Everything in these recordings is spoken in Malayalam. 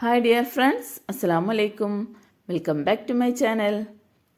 ഹായ് ഡിയർ ഫ്രണ്ട്സ് അസ്സാം വലൈക്കും welcome back to my channel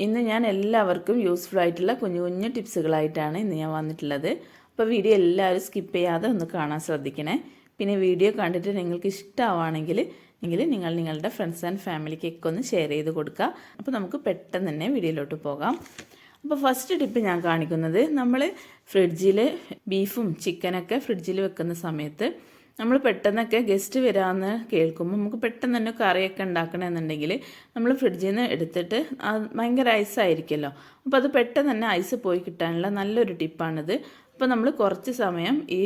ഇന്ന് ഞാൻ എല്ലാവർക്കും യൂസ്ഫുൾ ആയിട്ടുള്ള കുഞ്ഞു കുഞ്ഞു ടിപ്സുകളായിട്ടാണ് ഇന്ന് ഞാൻ വന്നിട്ടുള്ളത്. അപ്പോൾ വീഡിയോ എല്ലാവരും സ്കിപ്പ് ചെയ്യാതെ ഒന്ന് കാണാൻ ശ്രദ്ധിക്കണേ. പിന്നെ വീഡിയോ കണ്ടിട്ട് നിങ്ങൾക്ക് ഇഷ്ടമാവുകയാണെങ്കിൽ എങ്കിൽ നിങ്ങൾ നിങ്ങളുടെ ഫ്രണ്ട്സ് ആൻഡ് ഫാമിലിക്കൊക്കെ ഒന്ന് ഷെയർ ചെയ്ത് കൊടുക്കുക. അപ്പോൾ നമുക്ക് പെട്ടെന്ന് തന്നെ വീഡിയോയിലോട്ട് പോകാം. അപ്പോൾ ഫസ്റ്റ് ടിപ്പ് ഞാൻ കാണിക്കുന്നത് നമ്മൾ ഫ്രിഡ്ജിൽ ബീഫും ചിക്കനൊക്കെ ഫ്രിഡ്ജിൽ വെക്കുന്ന സമയത്ത് നമ്മൾ പെട്ടെന്നൊക്കെ ഗസ്റ്റ് വരാമെന്ന് കേൾക്കുമ്പോൾ നമുക്ക് പെട്ടെന്ന് തന്നെ കറിയൊക്കെ ഉണ്ടാക്കണമെന്നുണ്ടെങ്കിൽ നമ്മൾ ഫ്രിഡ്ജിൽ നിന്ന് എടുത്തിട്ട് ഭയങ്കര ഐസായിരിക്കുമല്ലോ അപ്പോൾ അത് പെട്ടെന്ന് തന്നെ ഐസ് പോയി കിട്ടാനുള്ള നല്ലൊരു ടിപ്പാണിത് അപ്പോൾ നമ്മൾ കുറച്ച് സമയം ഈ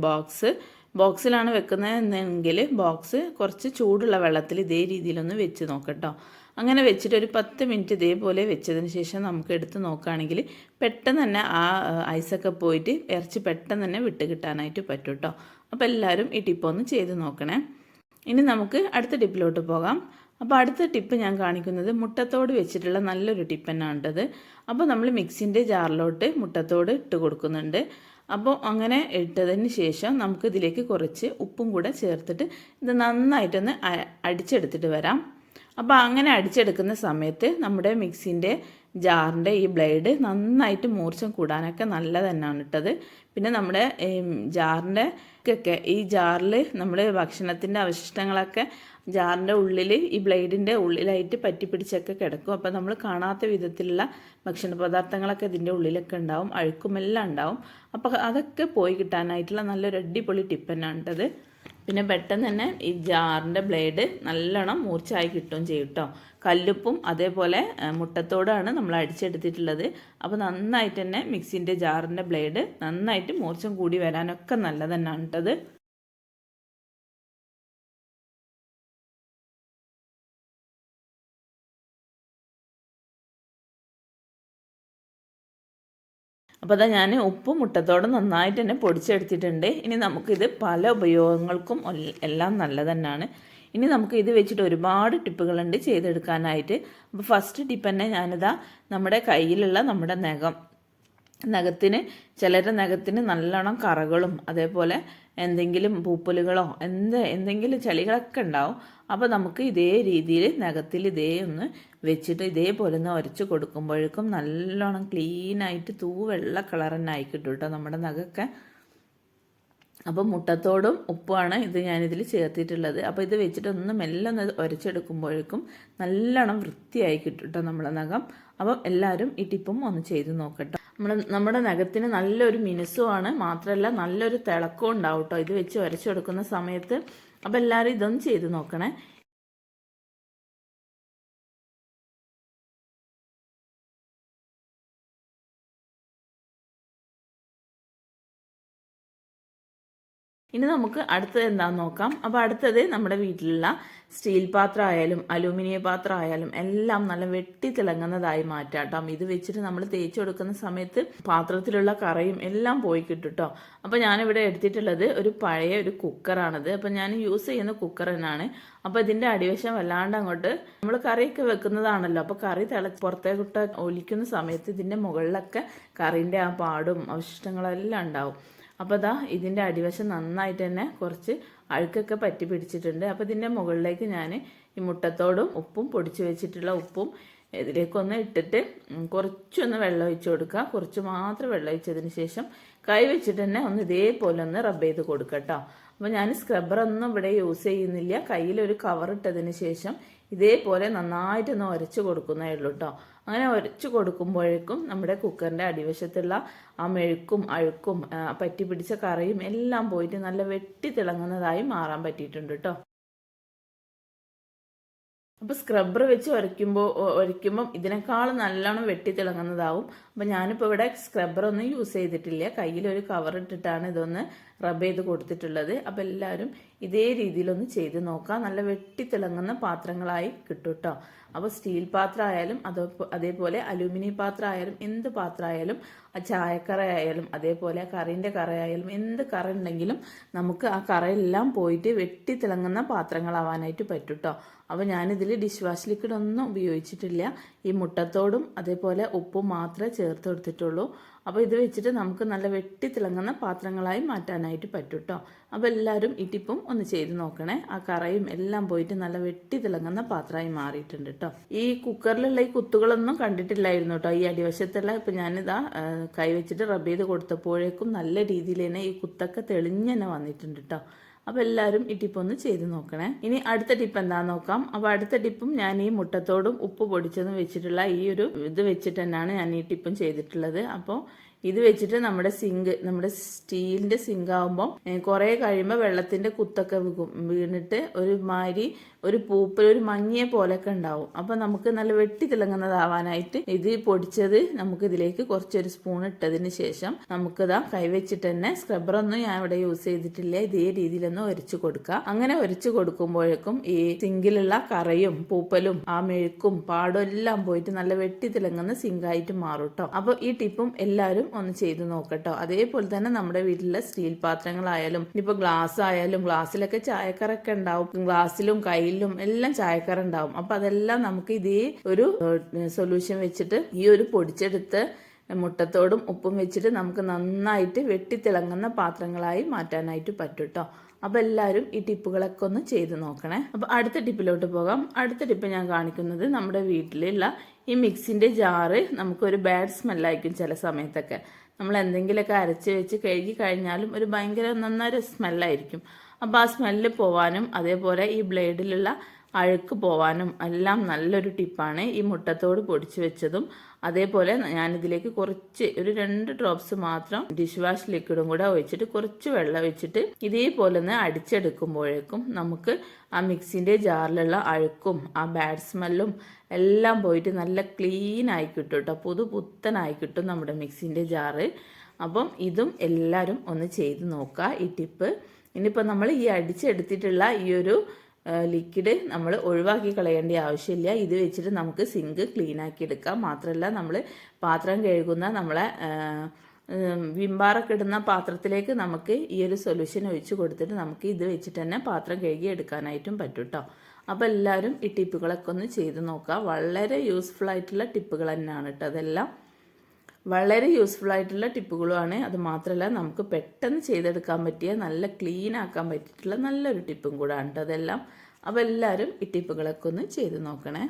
ബോക്സ് ബോക്സിലാണ് വെക്കുന്നതെങ്കിൽ ബോക്സ് കുറച്ച് ചൂടുള്ള വെള്ളത്തിൽ ഇതേ രീതിയിലൊന്ന് വെച്ച് നോക്കട്ടോ. അങ്ങനെ വെച്ചിട്ട് ഒരു പത്ത് മിനിറ്റ് ഇതേപോലെ വെച്ചതിന് ശേഷം നമുക്ക് എടുത്ത് നോക്കുകയാണെങ്കിൽ പെട്ടെന്ന് തന്നെ ആ ഐസൊക്കെ പോയിട്ട് ഇറച്ചി പെട്ടെന്ന് തന്നെ വിട്ട് കിട്ടാനായിട്ട് പറ്റും കേട്ടോ അപ്പോൾ എല്ലാവരും ഈ ടിപ്പ് ഒന്ന് ചെയ്ത് നോക്കണേ. ഇനി നമുക്ക് അടുത്ത ടിപ്പിലോട്ട് പോകാം. അപ്പോൾ അടുത്ത ടിപ്പ് ഞാൻ കാണിക്കുന്നത് മുട്ടത്തോട് വെച്ചിട്ടുള്ള നല്ലൊരു ടിപ്പ് തന്നെയാണത് അപ്പോൾ നമ്മൾ മിക്സിന്റെ ജാറിലോട്ട് മുട്ടത്തോട് ഇട്ട് കൊടുക്കുന്നുണ്ട്. അപ്പോൾ അങ്ങനെ ഇട്ടതിന് ശേഷം നമുക്ക് ഇതിലേക്ക് കുറച്ച് ഉപ്പും കൂടെ ചേർത്തിട്ട് ഇത് നന്നായിട്ടൊന്ന് അടിച്ചെടുത്തിട്ട് വരാം. അപ്പോൾ അങ്ങനെ അടിച്ചെടുക്കുന്ന സമയത്ത് നമ്മുടെ മിക്സിന്റെ ജാറിന്റെ ഈ ബ്ലേഡ് നന്നായിട്ട് മൂർച്ചം കൂടാനൊക്കെ നല്ല തന്നെയാണ് ഇട്ടത്. പിന്നെ നമ്മുടെ ജാറിന്റെ ഒക്കെ ഈ ജാറിൽ നമ്മൾ ഭക്ഷണത്തിന്റെ അവശിഷ്ടങ്ങളൊക്കെ ജാറിന്റെ ഉള്ളിൽ ഈ ബ്ലേഡിന്റെ ഉള്ളിലായിട്ട് പറ്റിപ്പിടിച്ചൊക്കെ കിടക്കും. അപ്പോൾ നമ്മൾ കാണാത്ത വിധത്തിലുള്ള ഭക്ഷണ പദാർത്ഥങ്ങളൊക്കെ ഇതിന്റെ ഉള്ളിലൊക്കെ ഉണ്ടാവും അഴുക്കുമെല്ലാം ഉണ്ടാവും. അപ്പോൾ അതൊക്കെ പോയി കിട്ടാനായിട്ടുള്ള നല്ലൊരു അടിപൊളി ടിപ്പ് തന്നെയാണ് പിന്നെ പെട്ടെന്ന് തന്നെ ഈ ജാറിന്റെ ബ്ലേഡ് നല്ലോണം മൂർച്ചയായി കിട്ടുകയും ചെയ്യും കേട്ടോ കല്ലുപ്പും അതേപോലെ മുട്ടത്തോടാണ് നമ്മൾ അടിച്ചെടുത്തിട്ടുള്ളത്. അപ്പോൾ നന്നായിട്ട് തന്നെ മിക്സിന്റെ ജാറിന്റെ ബ്ലേഡ് നന്നായിട്ട് മൂർച്ചം കൂടി വരാനൊക്കെ നല്ലത് തന്നെയാണ് കേട്ടത് അപ്പോൾ അതാ ഞാൻ ഉപ്പും മുട്ടത്തോടും നന്നായിട്ട് തന്നെ പൊടിച്ചെടുത്തിട്ടുണ്ട്. ഇനി നമുക്കിത് പല ഉപയോഗങ്ങൾക്കും എല്ലാം നല്ല തന്നെയാണ് ഇനി നമുക്ക് ഇത് വെച്ചിട്ട് ഒരുപാട് ടിപ്പുകളുണ്ട് ചെയ്തെടുക്കാനായിട്ട്. അപ്പോൾ ഫസ്റ്റ് ടിപ്പ് തന്നെ ഞാനിതാ നമ്മുടെ കയ്യിലുള്ള നമ്മുടെ നഖം. നഖത്തിന് ചിലരുടെ നഖത്തിന് നല്ലോണം കറകളും അതേപോലെ എന്തെങ്കിലും പൂപ്പലുകളോ എന്ത് എന്തെങ്കിലും ചെളികളൊക്കെ ഉണ്ടാവും. അപ്പോൾ നമുക്ക് ഇതേ രീതിയിൽ നഖത്തിൽ ഇതേ ഒന്ന് വെച്ചിട്ട് ഇതേപോലെ ഒന്ന് ഉരച്ച് കൊടുക്കുമ്പോഴേക്കും നല്ലോണം ക്ലീനായിട്ട് തൂ വെള്ള കളർ തന്നെ ആയി കിട്ടും നമ്മുടെ നഖമൊക്കെ അപ്പോൾ മുട്ടത്തോടും ഉപ്പുമാണ് ഇത് ഞാനിതിൽ ചേർത്തിട്ടുള്ളത്. അപ്പോൾ ഇത് വെച്ചിട്ട് ഒന്ന് മെല്ലെ ഒന്ന് ഉരച്ചെടുക്കുമ്പോഴേക്കും നല്ലോണം വൃത്തിയായി കിട്ടും കേട്ടോ നമ്മുടെ നഖം. അപ്പം എല്ലാവരും ഈ ടിപ്പും ഒന്ന് ചെയ്ത് നോക്കട്ടെ. നമ്മുടെ നമ്മുടെ നഖത്തിന് നല്ലൊരു മിനുസുമാണ് മാത്രമല്ല നല്ലൊരു തിളക്കവും ഉണ്ടാവും കേട്ടോ ഇത് വെച്ച് വരച്ചെടുക്കുന്ന സമയത്ത്. അപ്പോൾ എല്ലാവരും ഇതൊന്നും ചെയ്ത് നോക്കണേ. ഇനി നമുക്ക് അടുത്തത് എന്താണെന്ന് നോക്കാം. അപ്പോൾ അടുത്തത് നമ്മുടെ വീട്ടിലുള്ള സ്റ്റീൽ പാത്രം ആയാലും അലൂമിനിയം പാത്രം ആയാലും എല്ലാം നല്ല വെട്ടി തിളങ്ങുന്നതായി മാറ്റാം ഇത് വെച്ചിട്ട് നമ്മൾ തേച്ച് കൊടുക്കുന്ന സമയത്ത് പാത്രത്തിലുള്ള കറയും എല്ലാം പോയി കിട്ടും കേട്ടോ. അപ്പോൾ ഞാനിവിടെ എടുത്തിട്ടുള്ളത് ഒരു പഴയ ഒരു കുക്കറാണിത്. അപ്പോൾ ഞാൻ യൂസ് ചെയ്യുന്ന കുക്കർ തന്നെയാണ് അപ്പോൾ ഇതിന്റെ അടിവശം വല്ലാണ്ട് അങ്ങോട്ട് നമ്മൾ കറിയൊക്കെ വെക്കുന്നതാണല്ലോ. അപ്പോൾ കറി തിള പുറത്തേക്കിട്ട് ഒലിക്കുന്ന സമയത്ത് ഇതിന്റെ മുകളിലൊക്കെ കറിന്റെ ആ പാടും അവശിഷ്ടങ്ങളെല്ലാം ഉണ്ടാവും. അപ്പോൾ ദാ ഇതിന്റെ അടിവശം നന്നായിട്ട് തന്നെ കുറച്ച് അഴുക്കൊക്കെ പറ്റി പിടിച്ചിട്ടുണ്ട്. അപ്പോൾ ഇതിന്റെ മുകളിലേക്ക് ഞാൻ ഈ മുട്ടത്തോടും ഉപ്പും പൊടിച്ച് വെച്ചിട്ടുള്ള ഉപ്പും ഇതിലേക്കൊന്ന് ഇട്ടിട്ട് കുറച്ചൊന്ന് വെള്ളം ഒഴിച്ച് കൊടുക്കുക കുറച്ച് മാത്രം വെള്ളം ഒഴിച്ചതിന് ശേഷം കൈ വെച്ചിട്ട് തന്നെ ഒന്ന് ഇതേപോലെ ഒന്ന് റബ്ബ് ചെയ്ത് കൊടുക്കുക കേട്ടോ അപ്പോൾ ഞാൻ സ്ക്രബ്ബറൊന്നും ഇവിടെ യൂസ് ചെയ്യുന്നില്ല. കയ്യിലൊരു കവർ ഇട്ടതിന് ശേഷം ഇതേപോലെ നന്നായിട്ടൊന്ന് ഉരച്ച് കൊടുക്കുന്നേ ഉള്ളൂ കേട്ടോ അങ്ങനെ ഉരച്ച് കൊടുക്കുമ്പോഴേക്കും നമ്മുടെ കുക്കറിന്റെ അടിവശത്തുള്ള ആ മെഴുക്കും അഴുക്കും പറ്റി പിടിച്ച കറിയും എല്ലാം പോയിട്ട് നല്ല വെട്ടി തിളങ്ങുന്നതായി മാറാൻ പറ്റിയിട്ടുണ്ട് കേട്ടോ അപ്പോൾ സ്ക്രബ്ബർ വെച്ച് ഉരയ്ക്കുമ്പോൾ ഉരയ്ക്കുമ്പം ഇതിനേക്കാളും നല്ലോണം വെട്ടി തിളങ്ങുന്നതാവും. അപ്പോൾ ഞാനിപ്പോൾ ഇവിടെ സ്ക്രബ്ബർ ഒന്നും യൂസ് ചെയ്തിട്ടില്ല. കയ്യിൽ ഒരു കവർ ഇട്ടിട്ടാണ് ഇതൊന്ന് റബ്ബ് ചെയ്ത് കൊടുത്തിട്ടുള്ളത്. അപ്പോൾ എല്ലാവരും ഇതേ രീതിയിലൊന്ന് ചെയ്ത് നോക്കുക നല്ല വെട്ടിത്തിളങ്ങുന്ന പാത്രങ്ങളായി കിട്ടും കേട്ടോ അപ്പോൾ സ്റ്റീൽ പാത്രം ആയാലും അതോ അതേപോലെ അലൂമിനിയം പാത്രം ആയാലും എന്ത് പാത്രം ആയാലും ചായക്കറ ആയാലും അതേപോലെ കറിന്റെ കറയായാലും എന്ത് കറ ഉണ്ടെങ്കിലും നമുക്ക് ആ കറയെല്ലാം പോയിട്ട് വെട്ടിത്തിളങ്ങുന്ന പാത്രങ്ങളാവാനായിട്ട് പറ്റും കേട്ടോ അപ്പോൾ ഞാനിതിൽ ഡിഷ് വാഷ് ലിക്വിഡ് ഒന്നും ഉപയോഗിച്ചിട്ടില്ല. ഈ മുട്ടത്തോടും അതേപോലെ ഉപ്പും മാത്രമേ ചേർത്ത് കൊടുത്തിട്ടുള്ളൂ. അപ്പോൾ ഇത് വെച്ചിട്ട് നമുക്ക് നല്ല വെട്ടി തിളങ്ങുന്ന പാത്രങ്ങളായി മാറ്റാനായിട്ട് പറ്റും കേട്ടോ അപ്പോൾ എല്ലാവരും ഈ ടിപ്പും ഒന്ന് ചെയ്ത് നോക്കണേ. ആ കറയും എല്ലാം പോയിട്ട് നല്ല വെട്ടി തിളങ്ങുന്ന പാത്രമായി മാറിയിട്ടുണ്ട് കേട്ടോ ഈ കുക്കറിലുള്ള ഈ കുത്തുകളൊന്നും കണ്ടിട്ടില്ലായിരുന്നു കേട്ടോ ഈ അടിവശത്തുള്ള ഇപ്പം ഞാനിതാ കൈ വെച്ചിട്ട് റബ്ബ് ചെയ്ത് കൊടുത്തപ്പോഴേക്കും നല്ല രീതിയിൽ തന്നെ ഈ കുത്തൊക്കെ തെളിഞ്ഞ് തന്നെ വന്നിട്ടുണ്ട് കേട്ടോ അപ്പോൾ എല്ലാവരും ഈ ടിപ്പ് ഒന്ന് ചെയ്ത് നോക്കണേ. ഇനി അടുത്ത ടിപ്പ് എന്താണെന്ന് നോക്കാം. അപ്പോൾ അടുത്ത ടിപ്പും ഞാൻ ഈ മുട്ടത്തോടും ഉപ്പ് പൊടിച്ചതും വെച്ചിട്ടുള്ള ഈ ഒരു ഇത് വെച്ചിട്ട് തന്നെയാണ് ഞാൻ ഈ ടിപ്പും ചെയ്തിട്ടുള്ളത്. അപ്പോൾ ഇത് വെച്ചിട്ട് നമ്മുടെ സിങ്ക് നമ്മുടെ സ്റ്റീലിന്റെ സിങ്ക് ആകുമ്പോൾ കുറേ കഴിയുമ്പോൾ വെള്ളത്തിന്റെ കുത്തൊക്കെ വീണിട്ട് ഒരു മാതിരി ഒരു പൂപ്പൽ ഒരു മങ്ങിയ പോലൊക്കെ ഉണ്ടാവും. അപ്പൊ നമുക്ക് നല്ല വെട്ടി തിളങ്ങുന്നതാവാനായിട്ട് ഇത് പൊടിച്ചത് നമുക്ക് ഇതിലേക്ക് കുറച്ചൊരു സ്പൂൺ ഇട്ടതിന് ശേഷം നമുക്കിതാ കൈവച്ചിട്ട് തന്നെ സ്ക്രബറൊന്നും ഞാൻ ഇവിടെ യൂസ് ചെയ്തിട്ടില്ല. ഇതേ രീതിയിലൊന്നും ഒരച്ചു കൊടുക്കുക അങ്ങനെ ഒരച്ചു കൊടുക്കുമ്പോഴേക്കും ഈ സിങ്കിലുള്ള കറയും പൂപ്പലും ആ മെഴുക്കും പാടും എല്ലാം പോയിട്ട് നല്ല വെട്ടി തിളങ്ങുന്ന സിങ്കായിട്ട് മാറും കേട്ടോ അപ്പൊ ഈ ടിപ്പും എല്ലാവരും ഒന്ന് ചെയ്ത് നോക്കട്ടോ. അതേപോലെ തന്നെ നമ്മുടെ വീട്ടിലെ സ്റ്റീൽ പാത്രങ്ങളായാലും ഇനിയിപ്പോ ഗ്ലാസ് ആയാലും ഗ്ലാസ്സിലൊക്കെ ചായക്കറൊക്കെ ഉണ്ടാവും. ഗ്ലാസ്സിലും കയ്യിലും എല്ലാം ചായക്കറ ഉണ്ടാവും. അപ്പൊ അതെല്ലാം നമുക്ക് ഇതേ ഒരു സൊല്യൂഷൻ വെച്ചിട്ട് ഈ ഒരു പൊടിച്ചെടുത്ത് മുട്ടത്തോടും ഉപ്പും വെച്ചിട്ട് നമുക്ക് നന്നായിട്ട് വെട്ടിത്തിളങ്ങുന്ന പാത്രങ്ങളായി മാറ്റാനായിട്ട് പറ്റും കേട്ടോ അപ്പോൾ എല്ലാവരും ഈ ടിപ്പുകളൊക്കെ ഒന്ന് ചെയ്ത് നോക്കണേ. അപ്പോൾ അടുത്ത ടിപ്പിലോട്ട് പോകാം. അടുത്ത ടിപ്പ് ഞാൻ കാണിക്കുന്നത് നമ്മുടെ വീട്ടിലുള്ള ഈ മിക്സിന്റെ ജാറ് നമുക്കൊരു ബാഡ് സ്മെല്ലായിരിക്കും ചില സമയത്തൊക്കെ. നമ്മൾ എന്തെങ്കിലുമൊക്കെ അരച്ച് വെച്ച് കഴുകി കഴിഞ്ഞാലും ഒരു ഭയങ്കര നന്നൊരു സ്മെല്ലായിരിക്കും. അപ്പോൾ ആ സ്മെല്ല് പോവാനും അതേപോലെ ഈ ബ്ലേഡിലുള്ള അഴുക്ക് പോവാനും എല്ലാം നല്ലൊരു ടിപ്പാണ് ഈ മുട്ടത്തോട് പൊടിച്ചു വെച്ചതും. അതേപോലെ ഞാനിതിലേക്ക് കുറച്ച് ഒരു രണ്ട് ഡ്രോപ്സ് മാത്രം ഡിഷ് വാഷ് ലിക്വിഡും കൂടെ ഒഴിച്ചിട്ട് കുറച്ച് വെള്ളം വെച്ചിട്ട് ഇതേപോലെ ഒന്ന് അടിച്ചെടുക്കുമ്പോഴേക്കും നമുക്ക് ആ മിക്സിന്റെ ജാറിലുള്ള അഴുക്കും ആ ബാഡ് സ്മെല്ലും എല്ലാം പോയിട്ട് നല്ല ക്ലീൻ ആയി കിട്ടും കേട്ടോ. പുതു പുത്തനായി കിട്ടും നമ്മുടെ മിക്സിന്റെ ജാറ്. അപ്പം ഇതും എല്ലാവരും ഒന്ന് ചെയ്ത് നോക്കുക ഈ ടിപ്പ്. ഇനിയിപ്പോൾ നമ്മൾ ഈ അടിച്ചെടുത്തിട്ടുള്ള ഈ ഒരു ലിക്വിഡ് നമ്മൾ ഒഴിവാക്കി കളയേണ്ട ആവശ്യമില്ല. ഇത് വെച്ചിട്ട് നമുക്ക് സിങ്ക് ക്ലീൻ ആക്കി എടുക്കാം. മാത്രമല്ല നമ്മൾ പാത്രം കഴുകുന്ന നമ്മളെ വിമ്പാറൊക്കെ ഇടുന്ന പാത്രത്തിലേക്ക് നമുക്ക് ഈ ഒരു സൊല്യൂഷൻ ഒഴിച്ചു കൊടുത്തിട്ട് നമുക്ക് ഇത് വെച്ചിട്ട് തന്നെ പാത്രം കഴുകി എടുക്കാനായിട്ടും പറ്റും കേട്ടോ അപ്പോൾ എല്ലാവരും ഈ ടിപ്പുകളൊക്കെ ഒന്ന് ചെയ്ത് നോക്കുക. വളരെ യൂസ്ഫുൾ ആയിട്ടുള്ള ടിപ്പുകൾ തന്നെയാണ് കേട്ടോ അതെല്ലാം. വളരെ യൂസ്ഫുൾ ആയിട്ടുള്ള ടിപ്പുകളുമാണ്. അത് മാത്രമല്ല നമുക്ക് പെട്ടെന്ന് ചെയ്തെടുക്കാൻ പറ്റിയ നല്ല ക്ലീൻ ആക്കാൻ പറ്റിയിട്ടുള്ള നല്ലൊരു ടിപ്പും കൂടാണ് കേട്ടോ അതെല്ലാം. അപ്പോൾ എല്ലാവരും ഈ ടിപ്പുകളൊക്കെ ഒന്ന് ചെയ്ത് നോക്കണേ.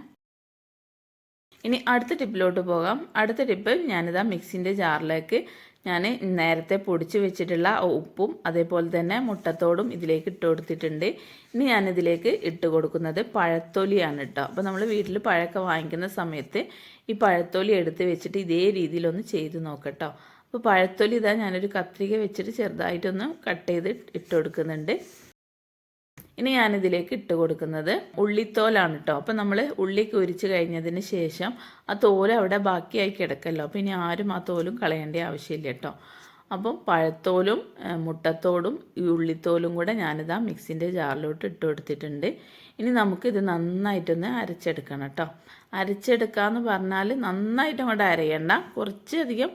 ഇനി അടുത്ത ടിപ്പിലോട്ട് പോകാം. അടുത്ത ടിപ്പ് ഞാനിതാ മിക്സിന്റെ ജാറിലേക്ക് ഞാൻ നേരത്തെ പൊടിച്ച് വെച്ചിട്ടുള്ള ഉപ്പും അതേപോലെ തന്നെ മുട്ടത്തോടും ഇതിലേക്ക് ഇട്ട് കൊടുത്തിട്ടുണ്ട്. ഇനി ഞാനിതിലേക്ക് ഇട്ട് കൊടുക്കുന്നത് പഴത്തൊലിയാണ് കേട്ടോ അപ്പോൾ നമ്മൾ വീട്ടിൽ പഴമൊക്കെ വാങ്ങിക്കുന്ന സമയത്ത് ഈ പഴത്തൊലി എടുത്ത് വെച്ചിട്ട് ഇതേ രീതിയിലൊന്ന് ചെയ്ത് നോക്കട്ടോ അപ്പോൾ പഴത്തൊലി ഇതാ ഞാനൊരു കത്രിക വെച്ചിട്ട് ചെറുതായിട്ടൊന്ന് കട്ട് ചെയ്ത് ഇട്ട് കൊടുക്കുന്നുണ്ട്. ഇനി ഞാനിതിലേക്ക് ഇട്ട് കൊടുക്കുന്നത് ഉള്ളിത്തോലാണ് കേട്ടോ അപ്പം നമ്മൾ ഉള്ളി കുരിച്ച് കഴിഞ്ഞതിന് ശേഷം ആ തോൽ അവിടെ ബാക്കിയായി കിടക്കല്ലോ. അപ്പം ഇനി ആരും ആ തോലും കളയേണ്ട ആവശ്യമില്ല കേട്ടോ അപ്പം പഴത്തോലും മുട്ടത്തോടും ഈ ഉള്ളിത്തോലും കൂടെ ഞാനിതാ മിക്സിന്റെ ജാറിലോട്ട് ഇട്ട് കൊടുത്തിട്ടുണ്ട്. ഇനി നമുക്കിത് നന്നായിട്ടൊന്ന് അരച്ചെടുക്കണം കേട്ടോ അരച്ചെടുക്കാന്ന് പറഞ്ഞാൽ നന്നായിട്ട് അങ്ങോട്ട് അരയണ്ട. കുറച്ചധികം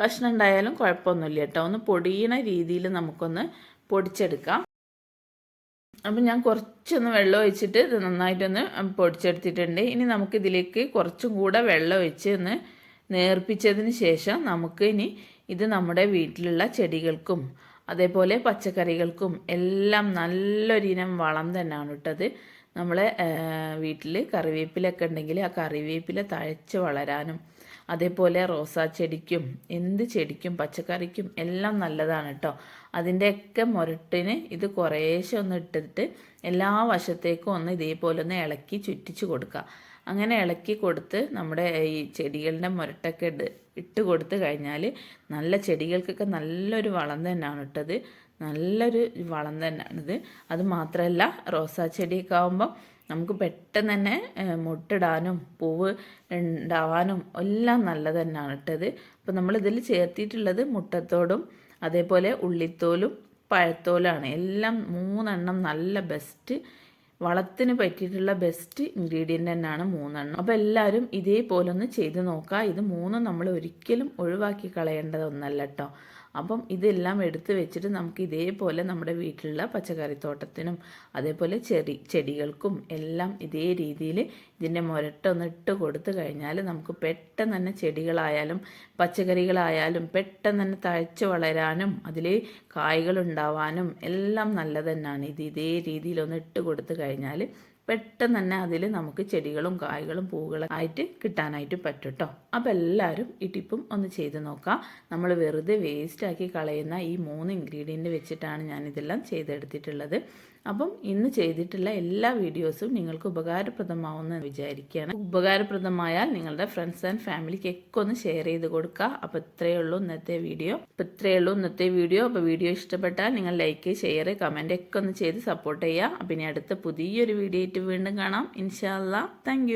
കഷ്ണം ഉണ്ടായാലും കുഴപ്പമൊന്നുമില്ല കേട്ടോ ഒന്ന് പൊടിയണ രീതിയിൽ നമുക്കൊന്ന് പൊടിച്ചെടുക്കാം. അപ്പം ഞാൻ കുറച്ചൊന്ന് വെള്ളം ഒഴിച്ചിട്ട് ഇത് നന്നായിട്ടൊന്ന് പൊടിച്ചെടുത്തിട്ടുണ്ട്. ഇനി നമുക്ക് ഇതിലേക്ക് കുറച്ചും കൂടെ വെള്ളം ഒഴിച്ച് ഒന്ന് നേർപ്പിച്ചതിന് ശേഷം നമുക്ക് ഇനി ഇത് നമ്മുടെ വീട്ടിലുള്ള ചെടികൾക്കും അതേപോലെ പച്ചക്കറികൾക്കും എല്ലാം നല്ലൊരിനം വളം തന്നെയാണ് ഇട്ടത് നമ്മളെ വീട്ടിൽ കറിവേപ്പിലൊക്കെ ഉണ്ടെങ്കിൽ ആ കറിവേപ്പില തഴച്ച് വളരാനും അതേപോലെ റോസാ ചെടിക്കും എന്ത് ചെടിക്കും പച്ചക്കറിക്കും എല്ലാം നല്ലതാണ് കേട്ടോ അതിന്റെയൊക്കെ മുരട്ടിന് ഇത് കുറേശ്ശെ ഒന്ന് ഇട്ടിട്ട് എല്ലാ വശത്തേക്കും ഒന്ന് ഇതേപോലെ ഒന്ന് ഇളക്കി ചുറ്റിച്ച് കൊടുക്കുക അങ്ങനെ ഇളക്കി കൊടുത്ത് നമ്മുടെ ഈ ചെടികളുടെ മുരട്ടൊക്കെ ഇട്ട് കൊടുത്തു കഴിഞ്ഞാൽ നല്ല ചെടികൾക്കൊക്കെ നല്ലൊരു വളം തന്നെയാണ് ഇട്ടത് നല്ലൊരു വളം തന്നെയാണിത്. അത് മാത്രമല്ല റോസാ ചെടിയൊക്കെ ആകുമ്പോൾ നമുക്ക് പെട്ടെന്ന് തന്നെ മുട്ടിടാനും പൂവ് ഉണ്ടാവാനും എല്ലാം നല്ലത് തന്നെയാണ് ഇട്ടത്. അപ്പോൾ നമ്മളിതിൽ ചേർത്തിട്ടുള്ളത് മുട്ടത്തോടും അതേപോലെ ഉള്ളിത്തോലും പഴത്തോലാണ്. എല്ലാം മൂന്നെണ്ണം നല്ല ബെസ്റ്റ് വളത്തിന് പറ്റിയിട്ടുള്ള ബെസ്റ്റ് ഇൻഗ്രീഡിയന്റ് തന്നെയാണ് മൂന്നെണ്ണം. അപ്പോൾ എല്ലാവരും ഇതേപോലെ ഒന്ന് ചെയ്ത് നോക്കുക. ഇത് മൂന്നും നമ്മൾ ഒരിക്കലും ഒഴിവാക്കി കളയേണ്ടതൊന്നല്ല കേട്ടോ. അപ്പം ഇതെല്ലാം എടുത്ത് വെച്ചിട്ട് നമുക്ക് ഇതേപോലെ നമ്മുടെ വീട്ടിലുള്ള പച്ചക്കറിത്തോട്ടത്തിനും അതേപോലെ ചെടി ചെടികൾക്കും എല്ലാം ഇതേ രീതിയിൽ ഇതിന്റെ മുരട്ടൊന്ന് ഇട്ട് കൊടുത്തു കഴിഞ്ഞാൽ നമുക്ക് പെട്ടെന്ന് തന്നെ ചെടികളായാലും പച്ചക്കറികളായാലും പെട്ടെന്ന് തന്നെ തഴച്ച് വളരാനും അതിൽ കായ്കൾ ഉണ്ടാവാനും എല്ലാം നല്ലത് ഇത് ഇതേ രീതിയിലൊന്ന് ഇട്ട് കൊടുത്തു കഴിഞ്ഞാൽ പെട്ടെന്ന് തന്നെ അതിൽ നമുക്ക് ചെടികളും കായ്കളും പൂവുകളും ആയിട്ട് കിട്ടാനായിട്ട് പറ്റും കേട്ടോ അപ്പോൾ എല്ലാവരും ഈ ടിപ്പും ഒന്ന് ചെയ്ത് നോക്കാം. നമ്മൾ വെറുതെ വേസ്റ്റാക്കി കളയുന്ന ഈ മൂന്ന് ഇൻഗ്രീഡിയന്റ് വെച്ചിട്ടാണ് ഞാനിതെല്ലാം ചെയ്തെടുത്തിട്ടുള്ളത്. അപ്പം ഇന്ന് ചെയ്തിട്ടുള്ള എല്ലാ വീഡിയോസും നിങ്ങൾക്ക് ഉപകാരപ്രദമാവുമെന്ന് വിചാരിക്കുകയാണ്. ഉപകാരപ്രദമായാൽ നിങ്ങളുടെ ഫ്രണ്ട്സ് ആൻഡ് ഫാമിലിക്കൊക്കെ ഒന്ന് ഷെയർ ചെയ്ത് കൊടുക്കുക. അപ്പോൾ ഇത്രയേ ഉള്ളൂ ഇന്നത്തെ വീഡിയോ അപ്പോൾ ഇത്രയേ ഉള്ളൂ ഇന്നത്തെ വീഡിയോ അപ്പോൾ വീഡിയോ ഇഷ്ടപ്പെട്ടാൽ നിങ്ങൾ ലൈക്ക് ഷെയർ കമന്റ് ഒക്കെ ഒന്ന് ചെയ്ത് സപ്പോർട്ട് ചെയ്യുക. അപ്പം ഇനി അടുത്ത പുതിയൊരു വീഡിയോ ആയിട്ട് വീണ്ടും കാണാം. ഇൻഷാല്ല താങ്ക്